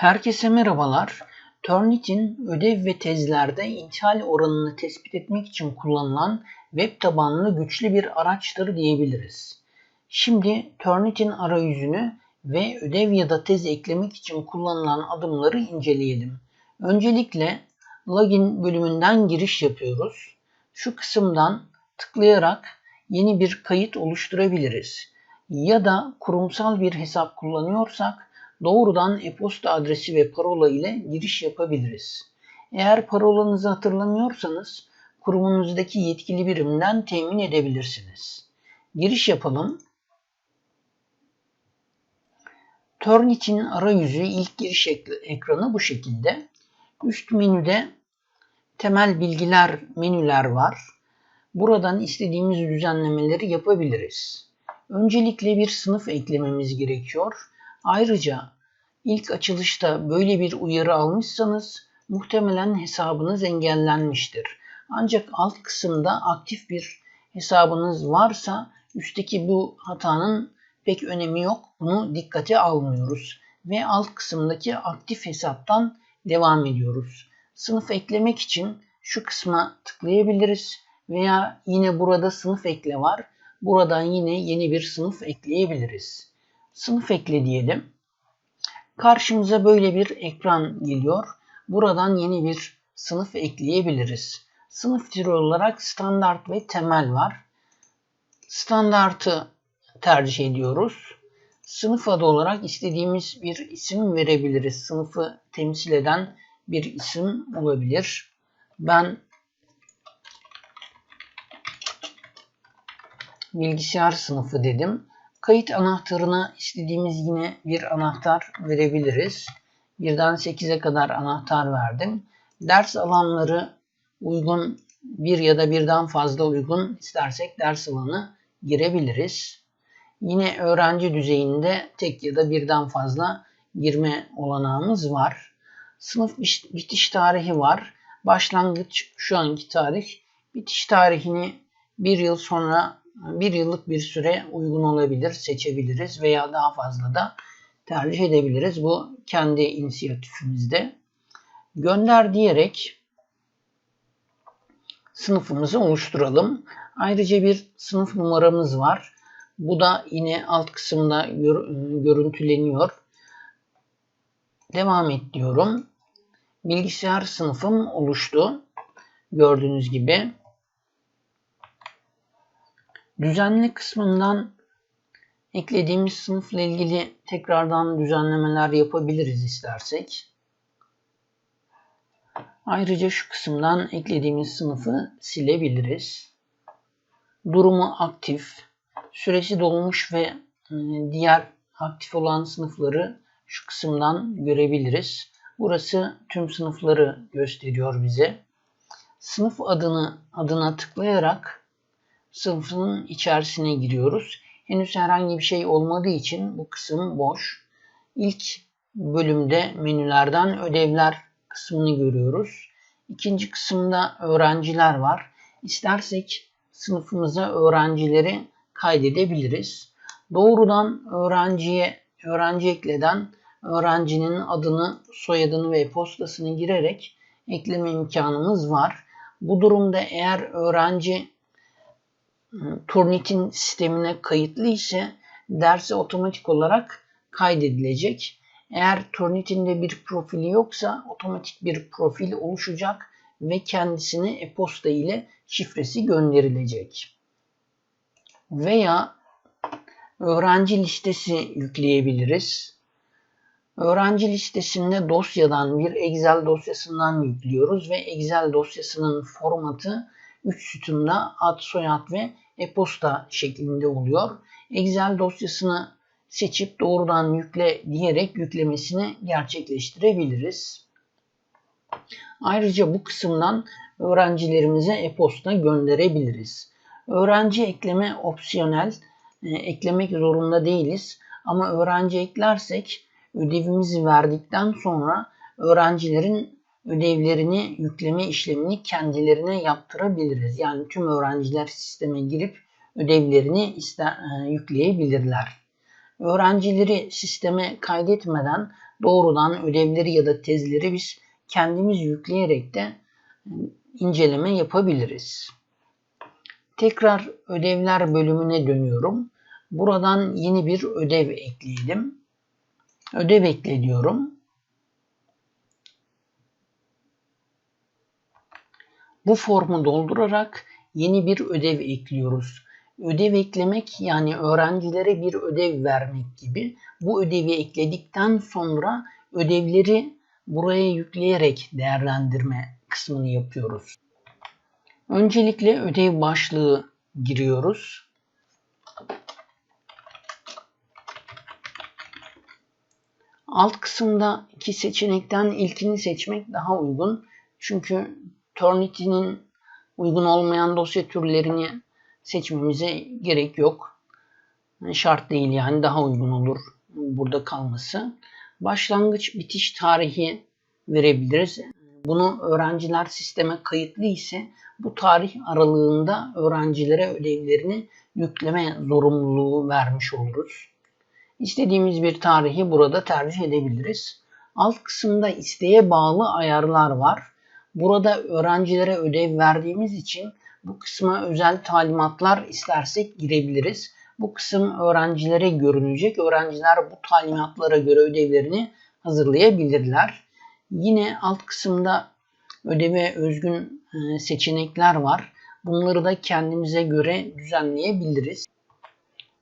Herkese merhabalar. Turnitin ödev ve tezlerde intihal oranını tespit etmek için kullanılan web tabanlı güçlü bir araçtır diyebiliriz. Şimdi Turnitin arayüzünü ve ödev ya da tez eklemek için kullanılan adımları inceleyelim. Öncelikle login bölümünden giriş yapıyoruz. Şu kısımdan tıklayarak yeni bir kayıt oluşturabiliriz. Ya da kurumsal bir hesap kullanıyorsak doğrudan e-posta adresi ve parola ile giriş yapabiliriz. Eğer parolanızı hatırlamıyorsanız kurumunuzdaki yetkili birimden temin edebilirsiniz. Giriş yapalım. Turn için arayüzü ilk giriş ekranı bu şekilde. Üst menüde temel bilgiler menüler var. Buradan istediğimiz düzenlemeleri yapabiliriz. Öncelikle bir sınıf eklememiz gerekiyor. Ayrıca ilk açılışta böyle bir uyarı almışsanız muhtemelen hesabınız engellenmiştir. Ancak alt kısımda aktif bir hesabınız varsa üstteki bu hatanın pek önemi yok. Bunu dikkate almıyoruz ve alt kısımdaki aktif hesaptan devam ediyoruz. Sınıf eklemek için şu kısma tıklayabiliriz veya yine burada sınıf ekle var. Buradan yine yeni bir sınıf ekleyebiliriz sınıf ekle diyelim. Karşımıza böyle bir ekran geliyor. Buradan yeni bir sınıf ekleyebiliriz. Sınıf türü olarak standart ve temel var. Standartı tercih ediyoruz. Sınıf adı olarak istediğimiz bir isim verebiliriz. Sınıfı temsil eden bir isim olabilir. Ben bilgisayar sınıfı dedim. Kayıt anahtarına istediğimiz yine bir anahtar verebiliriz. Birden 8'e kadar anahtar verdim. Ders alanları uygun bir ya da birden fazla uygun istersek ders alanı girebiliriz. Yine öğrenci düzeyinde tek ya da birden fazla girme olanağımız var. Sınıf bitiş tarihi var. Başlangıç şu anki tarih. Bitiş tarihini bir yıl sonra bir yıllık bir süre uygun olabilir, seçebiliriz veya daha fazla da tercih edebiliriz. Bu kendi inisiyatifimizde. Gönder diyerek sınıfımızı oluşturalım. Ayrıca bir sınıf numaramız var. Bu da yine alt kısımda gör, görüntüleniyor. Devam et diyorum. Bilgisayar sınıfım oluştu. Gördüğünüz gibi. Düzenli kısmından eklediğimiz sınıfla ilgili tekrardan düzenlemeler yapabiliriz istersek. Ayrıca şu kısımdan eklediğimiz sınıfı silebiliriz. Durumu aktif, süresi dolmuş ve e, diğer aktif olan sınıfları şu kısımdan görebiliriz. Burası tüm sınıfları gösteriyor bize. Sınıf adını adına tıklayarak sınıfının içerisine giriyoruz. Henüz herhangi bir şey olmadığı için bu kısım boş. İlk bölümde menülerden ödevler kısmını görüyoruz. İkinci kısımda öğrenciler var. İstersek sınıfımıza öğrencileri kaydedebiliriz. Doğrudan öğrenciye öğrenci ekleden öğrencinin adını, soyadını ve postasını girerek ekleme imkanımız var. Bu durumda eğer öğrenci Turnitin sistemine kayıtlı ise derse otomatik olarak kaydedilecek. Eğer Turnitin'de bir profili yoksa otomatik bir profil oluşacak ve kendisine e-posta ile şifresi gönderilecek. Veya öğrenci listesi yükleyebiliriz. Öğrenci listesinde dosyadan bir Excel dosyasından yüklüyoruz ve Excel dosyasının formatı 3 sütunda ad, soyad ve e-posta şeklinde oluyor. Excel dosyasını seçip doğrudan yükle diyerek yüklemesini gerçekleştirebiliriz. Ayrıca bu kısımdan öğrencilerimize e-posta gönderebiliriz. Öğrenci ekleme opsiyonel, e, eklemek zorunda değiliz. Ama öğrenci eklersek ödevimizi verdikten sonra öğrencilerin ödevlerini yükleme işlemini kendilerine yaptırabiliriz. Yani tüm öğrenciler sisteme girip ödevlerini iste, e, yükleyebilirler. Öğrencileri sisteme kaydetmeden doğrudan ödevleri ya da tezleri biz kendimiz yükleyerek de e, inceleme yapabiliriz. Tekrar ödevler bölümüne dönüyorum. Buradan yeni bir ödev ekleyelim. Ödev ekle diyorum. Bu formu doldurarak yeni bir ödev ekliyoruz. Ödev eklemek yani öğrencilere bir ödev vermek gibi. Bu ödevi ekledikten sonra ödevleri buraya yükleyerek değerlendirme kısmını yapıyoruz. Öncelikle ödev başlığı giriyoruz. Alt kısımda iki seçenekten ilkini seçmek daha uygun. Çünkü Turnitin'in uygun olmayan dosya türlerini seçmemize gerek yok. Şart değil yani daha uygun olur burada kalması. Başlangıç bitiş tarihi verebiliriz. Bunu öğrenciler sisteme kayıtlı ise bu tarih aralığında öğrencilere ödevlerini yükleme zorunluluğu vermiş oluruz. İstediğimiz bir tarihi burada tercih edebiliriz. Alt kısımda isteğe bağlı ayarlar var. Burada öğrencilere ödev verdiğimiz için bu kısma özel talimatlar istersek girebiliriz. Bu kısım öğrencilere görünecek. Öğrenciler bu talimatlara göre ödevlerini hazırlayabilirler. Yine alt kısımda ödeve özgün e, seçenekler var. Bunları da kendimize göre düzenleyebiliriz.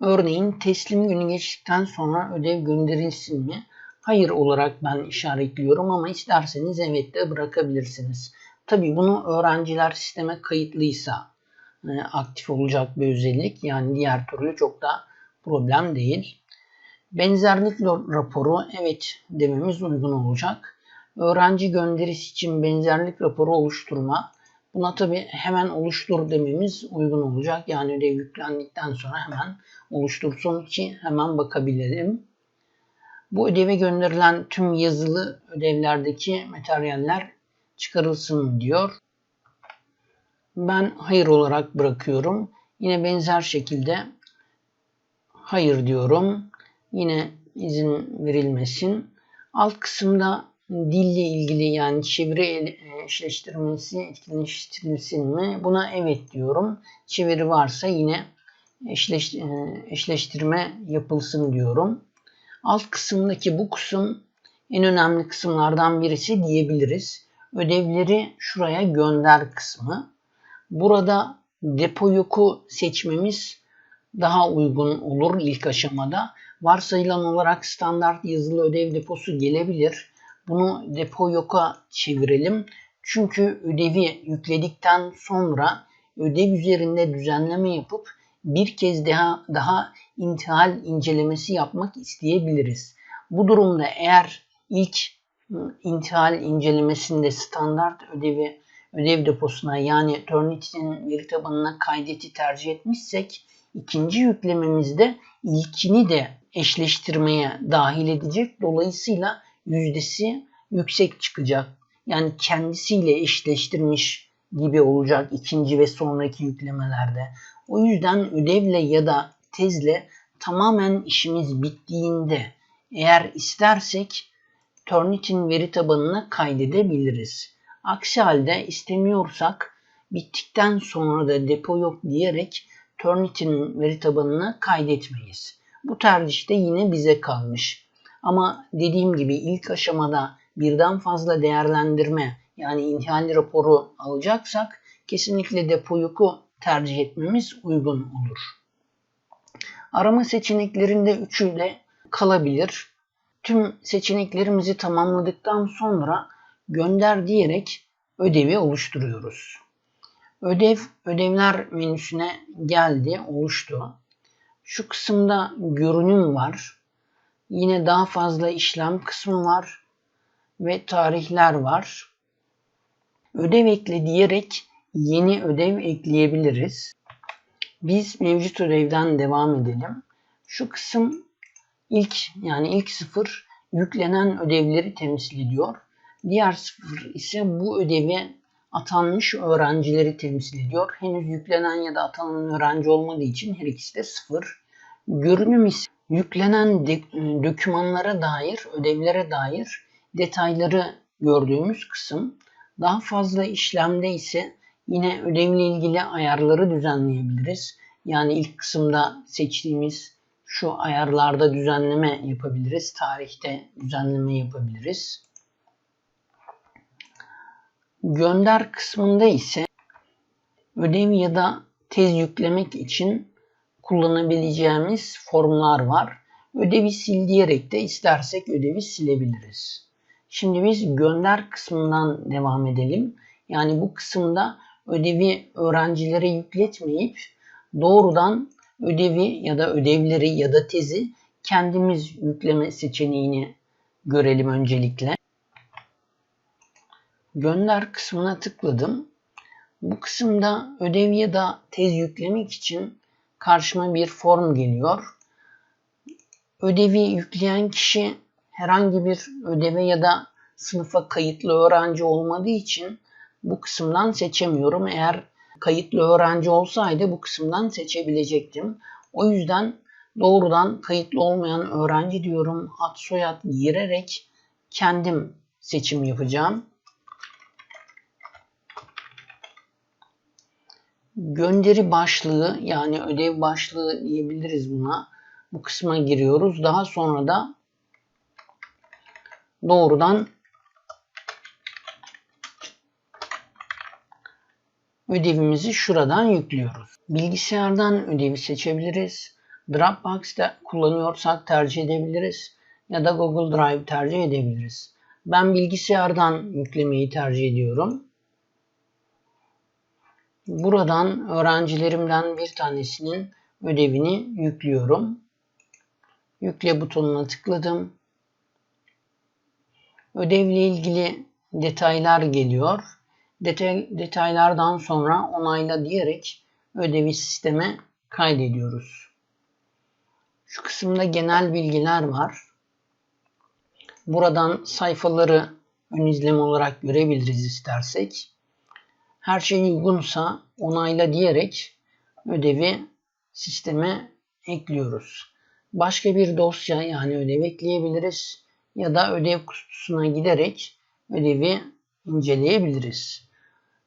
Örneğin teslim günü geçtikten sonra ödev gönderilsin mi? Hayır olarak ben işaretliyorum ama isterseniz evet de bırakabilirsiniz. Tabi bunu öğrenciler sisteme kayıtlıysa e, aktif olacak bir özellik. Yani diğer türlü çok da problem değil. Benzerlik raporu evet dememiz uygun olacak. Öğrenci gönderisi için benzerlik raporu oluşturma. Buna tabi hemen oluştur dememiz uygun olacak. Yani ödev yüklendikten sonra hemen oluştursun ki hemen bakabilirim. Bu ödeve gönderilen tüm yazılı ödevlerdeki materyaller çıkarılsın diyor. Ben hayır olarak bırakıyorum. Yine benzer şekilde hayır diyorum. Yine izin verilmesin. Alt kısımda dille ilgili yani çeviri eşleştirmesi etkinleştirilsin mi? Buna evet diyorum. Çeviri varsa yine e, eşleştirme yapılsın diyorum. Alt kısımdaki bu kısım en önemli kısımlardan birisi diyebiliriz. Ödevleri şuraya gönder kısmı. Burada depo yoku seçmemiz daha uygun olur ilk aşamada. Varsayılan olarak standart yazılı ödev deposu gelebilir. Bunu depo yoka çevirelim. Çünkü ödevi yükledikten sonra ödev üzerinde düzenleme yapıp bir kez daha daha intihal incelemesi yapmak isteyebiliriz. Bu durumda eğer ilk intihal incelemesinde standart ödevi ödev deposuna yani Turnitin'in veri tabanına kaydeti tercih etmişsek ikinci yüklememizde ilkini de eşleştirmeye dahil edecek. Dolayısıyla yüzdesi yüksek çıkacak. Yani kendisiyle eşleştirmiş gibi olacak ikinci ve sonraki yüklemelerde. O yüzden ödevle ya da tezle tamamen işimiz bittiğinde eğer istersek Turnitin veri tabanına kaydedebiliriz. Aksi halde istemiyorsak bittikten sonra da depo yok diyerek Turnitin veri tabanına kaydetmeyiz. Bu tercih de yine bize kalmış. Ama dediğim gibi ilk aşamada birden fazla değerlendirme yani intihal raporu alacaksak kesinlikle depo yoku tercih etmemiz uygun olur. Arama seçeneklerinde üçü de kalabilir. Tüm seçeneklerimizi tamamladıktan sonra gönder diyerek ödevi oluşturuyoruz. Ödev, ödevler menüsüne geldi, oluştu. Şu kısımda görünüm var. Yine daha fazla işlem kısmı var ve tarihler var. Ödev ekle diyerek yeni ödev ekleyebiliriz. Biz mevcut ödevden devam edelim. Şu kısım ilk yani ilk sıfır yüklenen ödevleri temsil ediyor. Diğer sıfır ise bu ödeve atanmış öğrencileri temsil ediyor. Henüz yüklenen ya da atanan öğrenci olmadığı için her ikisi de sıfır. Görünüm ise yüklenen dokümanlara dair, ödevlere dair detayları gördüğümüz kısım. Daha fazla işlemde ise yine ödevle ilgili ayarları düzenleyebiliriz. Yani ilk kısımda seçtiğimiz şu ayarlarda düzenleme yapabiliriz. Tarihte düzenleme yapabiliriz. Gönder kısmında ise ödev ya da tez yüklemek için kullanabileceğimiz formlar var. Ödevi sil diyerek de istersek ödevi silebiliriz. Şimdi biz gönder kısmından devam edelim. Yani bu kısımda ödevi öğrencilere yükletmeyip doğrudan ödevi ya da ödevleri ya da tezi kendimiz yükleme seçeneğini görelim öncelikle. Gönder kısmına tıkladım. Bu kısımda ödev ya da tez yüklemek için karşıma bir form geliyor. Ödevi yükleyen kişi herhangi bir ödeve ya da sınıfa kayıtlı öğrenci olmadığı için bu kısımdan seçemiyorum. Eğer kayıtlı öğrenci olsaydı bu kısımdan seçebilecektim. O yüzden doğrudan kayıtlı olmayan öğrenci diyorum ad soyad girerek kendim seçim yapacağım. Gönderi başlığı yani ödev başlığı diyebiliriz buna. Bu kısma giriyoruz. Daha sonra da doğrudan ödevimizi şuradan yüklüyoruz. Bilgisayardan ödevi seçebiliriz. Dropbox'ta kullanıyorsak tercih edebiliriz. Ya da Google Drive tercih edebiliriz. Ben bilgisayardan yüklemeyi tercih ediyorum. Buradan öğrencilerimden bir tanesinin ödevini yüklüyorum. Yükle butonuna tıkladım. Ödevle ilgili detaylar geliyor. Detay, detaylardan sonra onayla diyerek ödevi sisteme kaydediyoruz. Şu kısımda genel bilgiler var. Buradan sayfaları ön izleme olarak görebiliriz istersek. Her şey uygunsa onayla diyerek ödevi sisteme ekliyoruz. Başka bir dosya yani ödev ekleyebiliriz ya da ödev kutusuna giderek ödevi inceleyebiliriz.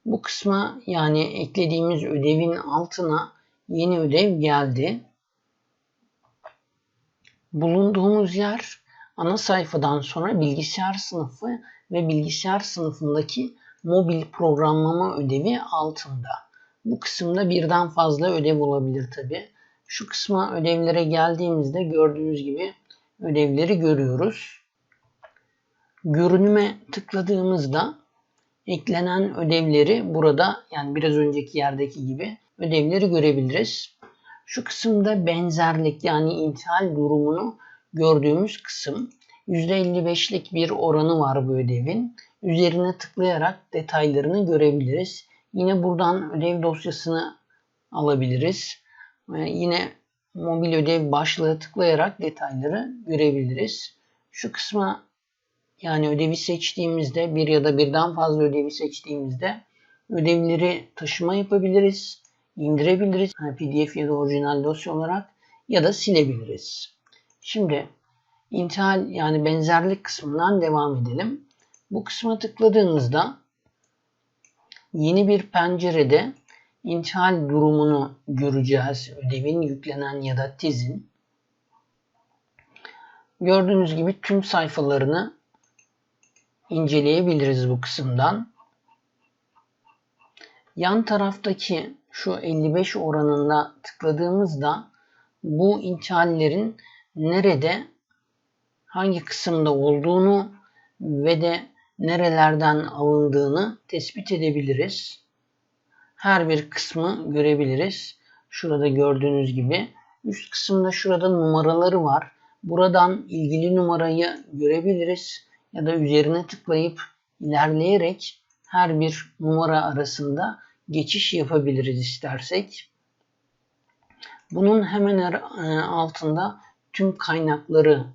Bu kısma yani eklediğimiz ödevin altına yeni ödev geldi. Bulunduğumuz yer ana sayfadan sonra bilgisayar sınıfı ve bilgisayar sınıfındaki mobil programlama ödevi altında. Bu kısımda birden fazla ödev olabilir tabi. Şu kısma ödevlere geldiğimizde gördüğünüz gibi ödevleri görüyoruz. Görünüme tıkladığımızda eklenen ödevleri burada yani biraz önceki yerdeki gibi ödevleri görebiliriz. Şu kısımda benzerlik yani intihal durumunu gördüğümüz kısım %55'lik bir oranı var bu ödevin. Üzerine tıklayarak detaylarını görebiliriz. Yine buradan ödev dosyasını alabiliriz. Ve yine mobil ödev başlığı tıklayarak detayları görebiliriz. Şu kısma yani ödevi seçtiğimizde bir ya da birden fazla ödevi seçtiğimizde ödevleri taşıma yapabiliriz, indirebiliriz PDF ya da orijinal dosya olarak ya da silebiliriz. Şimdi intihal yani benzerlik kısmından devam edelim. Bu kısma tıkladığımızda yeni bir pencerede intihal durumunu göreceğiz. Ödevin yüklenen ya da tezin. Gördüğünüz gibi tüm sayfalarını inceleyebiliriz bu kısımdan. Yan taraftaki şu 55 oranında tıkladığımızda bu intihallerin nerede hangi kısımda olduğunu ve de nerelerden alındığını tespit edebiliriz. Her bir kısmı görebiliriz. Şurada gördüğünüz gibi üst kısımda şurada numaraları var. Buradan ilgili numarayı görebiliriz ya da üzerine tıklayıp ilerleyerek her bir numara arasında geçiş yapabiliriz istersek. Bunun hemen er, e, altında tüm kaynakları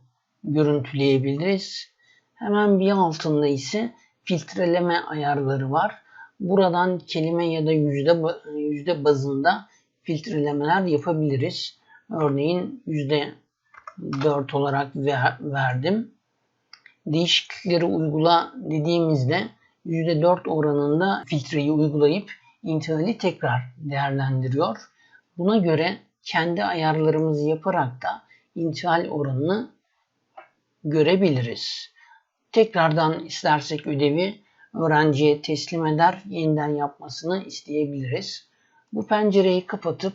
görüntüleyebiliriz. Hemen bir altında ise filtreleme ayarları var. Buradan kelime ya da yüzde, yüzde bazında filtrelemeler yapabiliriz. Örneğin yüzde 4 olarak ver, verdim. Değişiklikleri uygula dediğimizde %4 oranında filtreyi uygulayıp intihali tekrar değerlendiriyor. Buna göre kendi ayarlarımızı yaparak da intihal oranını görebiliriz. Tekrardan istersek ödevi öğrenciye teslim eder, yeniden yapmasını isteyebiliriz. Bu pencereyi kapatıp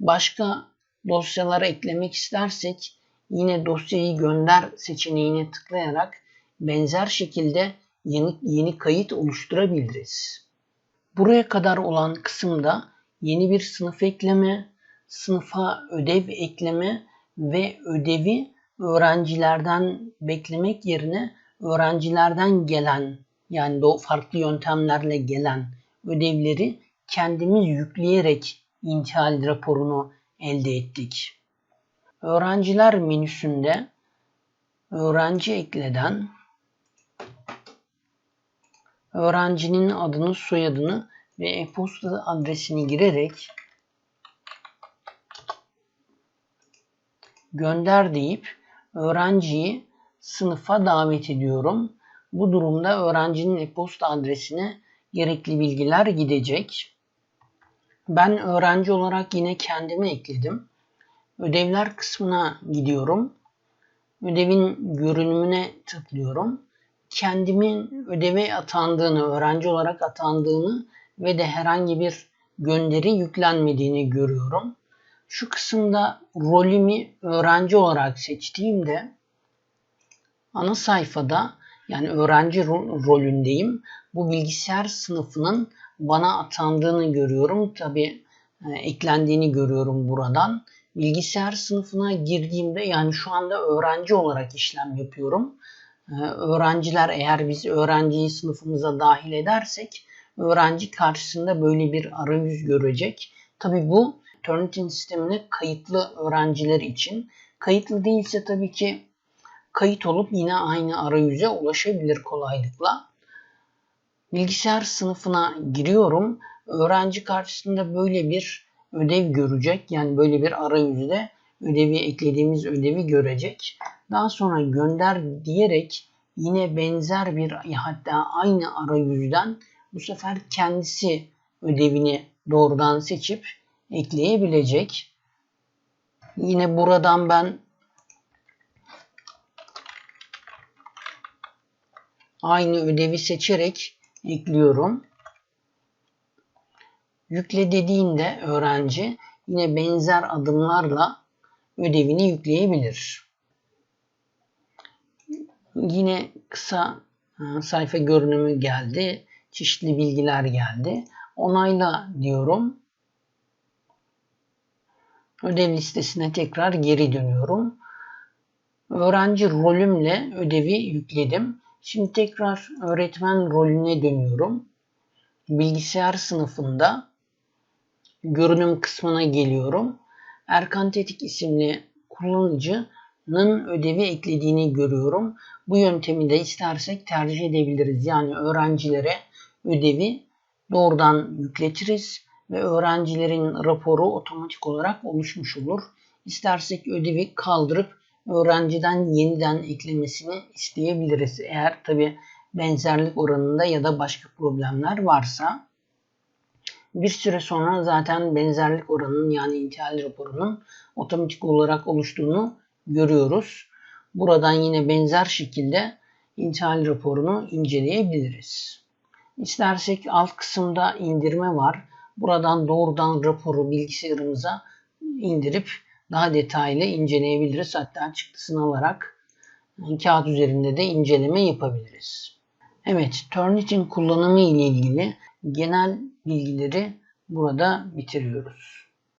başka dosyalara eklemek istersek yine dosyayı gönder seçeneğine tıklayarak benzer şekilde yeni, yeni kayıt oluşturabiliriz. Buraya kadar olan kısımda yeni bir sınıf ekleme, sınıfa ödev ekleme ve ödevi öğrencilerden beklemek yerine öğrencilerden gelen yani de farklı yöntemlerle gelen ödevleri kendimiz yükleyerek intihal raporunu elde ettik. Öğrenciler menüsünde öğrenci ekleden öğrencinin adını, soyadını ve e-posta adresini girerek gönder deyip öğrenciyi sınıfa davet ediyorum. Bu durumda öğrencinin e-posta adresine gerekli bilgiler gidecek. Ben öğrenci olarak yine kendimi ekledim. Ödevler kısmına gidiyorum. Ödevin görünümüne tıklıyorum. Kendimin ödeve atandığını, öğrenci olarak atandığını ve de herhangi bir gönderi yüklenmediğini görüyorum. Şu kısımda rolümü öğrenci olarak seçtiğimde ana sayfada yani öğrenci rolündeyim. Bu bilgisayar sınıfının bana atandığını görüyorum. Tabi e, eklendiğini görüyorum buradan. Bilgisayar sınıfına girdiğimde yani şu anda öğrenci olarak işlem yapıyorum. E, öğrenciler eğer biz öğrenciyi sınıfımıza dahil edersek öğrenci karşısında böyle bir arayüz görecek. Tabi bu Turnitin sistemine kayıtlı öğrenciler için. Kayıtlı değilse tabii ki kayıt olup yine aynı arayüze ulaşabilir kolaylıkla. Bilgisayar sınıfına giriyorum. Öğrenci karşısında böyle bir ödev görecek. Yani böyle bir arayüzde ödevi eklediğimiz ödevi görecek. Daha sonra gönder diyerek yine benzer bir hatta aynı arayüzden bu sefer kendisi ödevini doğrudan seçip ekleyebilecek. Yine buradan ben aynı ödevi seçerek ekliyorum. Yükle dediğinde öğrenci yine benzer adımlarla ödevini yükleyebilir. Yine kısa e, sayfa görünümü geldi. Çeşitli bilgiler geldi. Onayla diyorum. Ödev listesine tekrar geri dönüyorum. Öğrenci rolümle ödevi yükledim. Şimdi tekrar öğretmen rolüne dönüyorum. Bilgisayar sınıfında görünüm kısmına geliyorum. Erkan Tetik isimli kullanıcının ödevi eklediğini görüyorum. Bu yöntemi de istersek tercih edebiliriz. Yani öğrencilere ödevi doğrudan yükletiriz ve öğrencilerin raporu otomatik olarak oluşmuş olur. İstersek ödevi kaldırıp öğrenciden yeniden eklemesini isteyebiliriz. Eğer tabi benzerlik oranında ya da başka problemler varsa bir süre sonra zaten benzerlik oranının yani intihal raporunun otomatik olarak oluştuğunu görüyoruz. Buradan yine benzer şekilde intihal raporunu inceleyebiliriz. İstersek alt kısımda indirme var. Buradan doğrudan raporu bilgisayarımıza indirip daha detaylı inceleyebiliriz. Hatta çıktısını alarak kağıt üzerinde de inceleme yapabiliriz. Evet, Turnitin kullanımı ile ilgili genel bilgileri burada bitiriyoruz.